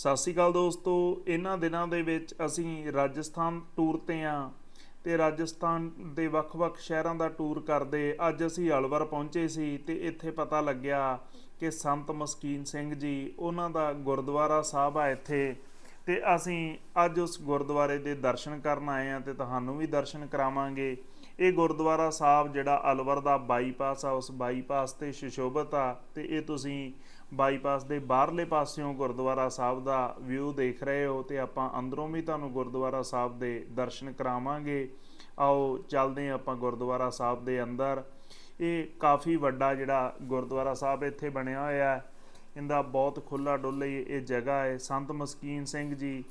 ਸਤਿ ਸ਼੍ਰੀ ਅਕਾਲ ਦੋਸਤੋ, ਇਹਨਾਂ ਦਿਨਾਂ ਦੇ ਵਿੱਚ ਅਸੀਂ ਰਾਜਸਥਾਨ ਟੂਰ ਤੇ ਆ ਤੇ ਰਾਜਸਥਾਨ ਦੇ ਵੱਖ-ਵੱਖ ਸ਼ਹਿਰਾਂ ਦਾ ਟੂਰ ਕਰਦੇ ਅੱਜ ਅਸੀਂ ਅਲਵਰ ਪਹੁੰਚੇ ਸੀ ਤੇ ਇੱਥੇ ਪਤਾ ਲੱਗਿਆ ਕਿ ਸੰਤ ਮਸਕੀਨ ਸਿੰਘ ਜੀ, ਉਹਨਾਂ ਦਾ ਗੁਰਦੁਆਰਾ ਸਾਹਿਬ ਆ ਇੱਥੇ। ਤੇ ਅਸੀਂ ਅੱਜ ਉਸ ਗੁਰਦੁਆਰੇ ਦੇ ਦਰਸ਼ਨ ਕਰਨ ਆਏ ਆ ਤੇ ਤੁਹਾਨੂੰ ਵੀ ਦਰਸ਼ਨ ਕਰਾਵਾਂਗੇ। ਇਹ ਗੁਰਦੁਆਰਾ ਸਾਹਿਬ ਜਿਹੜਾ ਅਲਵਰ ਦਾ ਬਾਈਪਾਸ ਆ, ਉਸ ਬਾਈਪਾਸ ਤੇ ਸ਼ਿਸ਼ੋਭਤ ਆ ਤੇ ਇਹ ਤੁਸੀਂ ਬਾਈਪਾਸ ਦੇ ਬਾਹਰਲੇ ਪਾਸਿਓਂ ਗੁਰਦੁਆਰਾ ਸਾਹਿਬ ਦਾ ਵਿਊ ਦੇਖ ਰਹੇ ਹੋ ਤੇ ਆਪਾਂ ਅੰਦਰੋਂ ਵੀ ਤੁਹਾਨੂੰ ਗੁਰਦੁਆਰਾ ਸਾਹਿਬ ਦੇ ਦਰਸ਼ਨ ਕਰਾਵਾਂਗੇ। ਆਓ, ਚੱਲਦੇ ਹਾਂ ਆਪਾਂ ਗੁਰਦੁਆਰਾ ਸਾਹਿਬ ਦੇ ਅੰਦਰ। ਇਹ ਕਾਫੀ ਵੱਡਾ ਜਿਹੜਾ ਗੁਰਦੁਆਰਾ ਸਾਹਿਬ ਇੱਥੇ ਬਣਿਆ ਹੋਇਆ ਹੈ। ਇਹਦਾ ਬਹੁਤ ਖੁੱਲਾ ਡੁੱਲਾ, ਇਹ ਜਗ੍ਹਾ ਹੈ। ਸੰਤ ਮਸਕੀਨ ਸਿੰਘ ਜੀ,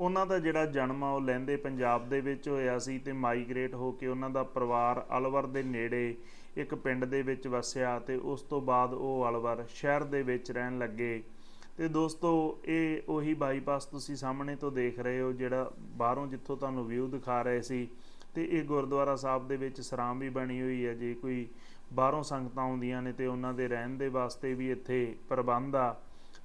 ਉਹਨਾਂ ਦਾ ਜਿਹੜਾ ਜਨਮ ਆ, ਉਹ ਲਹਿੰਦੇ ਪੰਜਾਬ ਦੇ ਵਿੱਚ ਹੋਇਆ ਸੀ ਤੇ ਮਾਈਗ੍ਰੇਟ ਹੋ ਕੇ ਉਹਨਾਂ ਦਾ ਪਰਿਵਾਰ ਅਲਵਰ ਦੇ ਨੇੜੇ ਇੱਕ ਪਿੰਡ ਦੇ ਵਿੱਚ ਵਸਿਆ ਤੇ ਉਸ ਤੋਂ ਬਾਅਦ ਉਹ ਅਲਵਰ ਸ਼ਹਿਰ ਦੇ ਵਿੱਚ ਰਹਿਣ ਲੱਗੇ। ਤੇ ਦੋਸਤੋ, ਇਹ ਉਹੀ ਬਾਈਪਾਸ ਤੁਸੀਂ ਸਾਹਮਣੇ ਤੋਂ ਦੇਖ ਰਹੇ ਹੋ, ਜਿਹੜਾ ਬਾਹਰੋਂ ਜਿੱਥੋਂ ਤੁਹਾਨੂੰ ਵਿਊ ਦਿਖਾ ਰਹੇ ਸੀ। ਤੇ ਇਹ ਗੁਰਦੁਆਰਾ ਸਾਹਿਬ ਦੇ ਵਿੱਚ ਸਰਾਮ ਵੀ ਬਣੀ ਹੋਈ ਹੈ। ਜੇ ਕੋਈ ਬਾਹਰੋਂ ਸੰਗਤਾਂ ਆਉਂਦੀਆਂ ਨੇ ਤੇ ਉਹਨਾਂ ਦੇ ਰਹਿਣ ਦੇ ਵਾਸਤੇ ਵੀ ਇੱਥੇ ਪ੍ਰਬੰਧ ਆ।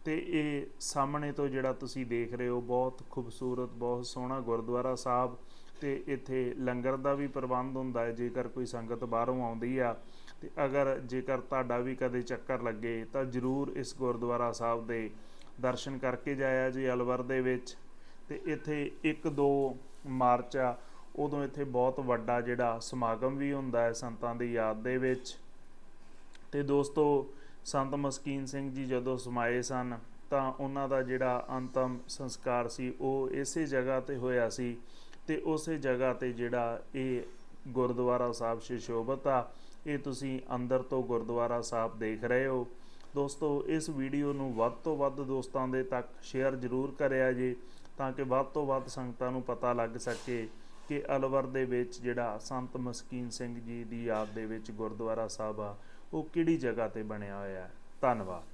ਤੇ ਇਹ ਸਾਹਮਣੇ ਤੋਂ ਜਿਹੜਾ ਤੁਸੀਂ ਦੇਖ ਰਹੇ ਹੋ, ਬਹੁਤ ਖੂਬਸੂਰਤ, ਬਹੁਤ ਸੋਹਣਾ ਗੁਰਦੁਆਰਾ ਸਾਹਿਬ ਤੇ ਇੱਥੇ ਲੰਗਰ ਦਾ ਵੀ ਪ੍ਰਬੰਧ ਹੁੰਦਾ ਹੈ। ਜੇਕਰ ਕੋਈ ਸੰਗਤ ਬਾਹਰੋਂ ਆਉਂਦੀ ਆ ਤੇ ਅਗਰ ਜੇਕਰ ਤੁਹਾਡਾ ਵੀ ਕਦੇ ਚੱਕਰ ਲੱਗੇ ਤਾਂ ਜਰੂਰ ਇਸ ਗੁਰਦੁਆਰਾ ਸਾਹਿਬ ਦੇ ਦਰਸ਼ਨ ਕਰਕੇ ਜਾਇਆ ਜੀ ਅਲਵਰ ਦੇ ਵਿੱਚ। ਤੇ ਇੱਥੇ 1-2 ਮਾਰਚ ਆ ਉਦੋਂ ਇੱਥੇ ਬਹੁਤ ਵੱਡਾ ਜਿਹੜਾ ਸਮਾਗਮ ਵੀ ਹੁੰਦਾ ਹੈ ਸੰਤਾਂ ਦੀ ਯਾਦ ਦੇ ਵਿੱਚ। ਤੇ ਦੋਸਤੋ, ਸੰਤ ਮਸਕੀਨ ਸਿੰਘ ਜੀ ਜਦੋਂ ਸਮਾਏ ਸਨ, ਤਾਂ ਉਹਨਾਂ ਦਾ ਜਿਹੜਾ ਅੰਤਮ ਸੰਸਕਾਰ ਸੀ, ਉਹ ਇਸੇ ਜਗ੍ਹਾ ਤੇ ਹੋਇਆ ਸੀ ਤੇ ਉਸੇ ਜਗ੍ਹਾ ਤੇ ਜਿਹੜਾ ਇਹ ਗੁਰਦੁਆਰਾ ਸਾਹਿਬ ਸ਼ਿਸ਼ੋਭਤ ਆ, ਇਹ ਤੁਸੀਂ ਅੰਦਰ ਤੋਂ ਗੁਰਦੁਆਰਾ ਸਾਹਿਬ ਦੇਖ ਰਹੇ ਹੋ। ਦੋਸਤੋ, ਇਸ ਵੀਡੀਓ ਨੂੰ ਵੱਧ ਤੋਂ ਵੱਧ ਦੋਸਤਾਂ ਦੇ ਤੱਕ ਸ਼ੇਅਰ ਜ਼ਰੂਰ ਕਰਿਆ ਜੇ, ਤਾਂ ਕਿ ਵੱਧ ਤੋਂ ਵੱਧ ਸੰਗਤਾਂ ਨੂੰ ਪਤਾ ਲੱਗ ਸਕੇ ਕਿ ਅਲਵਰ ਦੇ ਵਿੱਚ ਜਿਹੜਾ ਸੰਤ ਮਸਕੀਨ ਸਿੰਘ ਜੀ ਦੀ ਯਾਦ ਦੇ ਵਿੱਚ ਗੁਰਦੁਆਰਾ ਸਾਹਿਬ ਆ, ਉਹ ਕਿਹੜੀ ਜਗ੍ਹਾ ਤੇ ਬਣਿਆ ਹੋਇਆ ਹੈ? ਧੰਨਵਾਦ।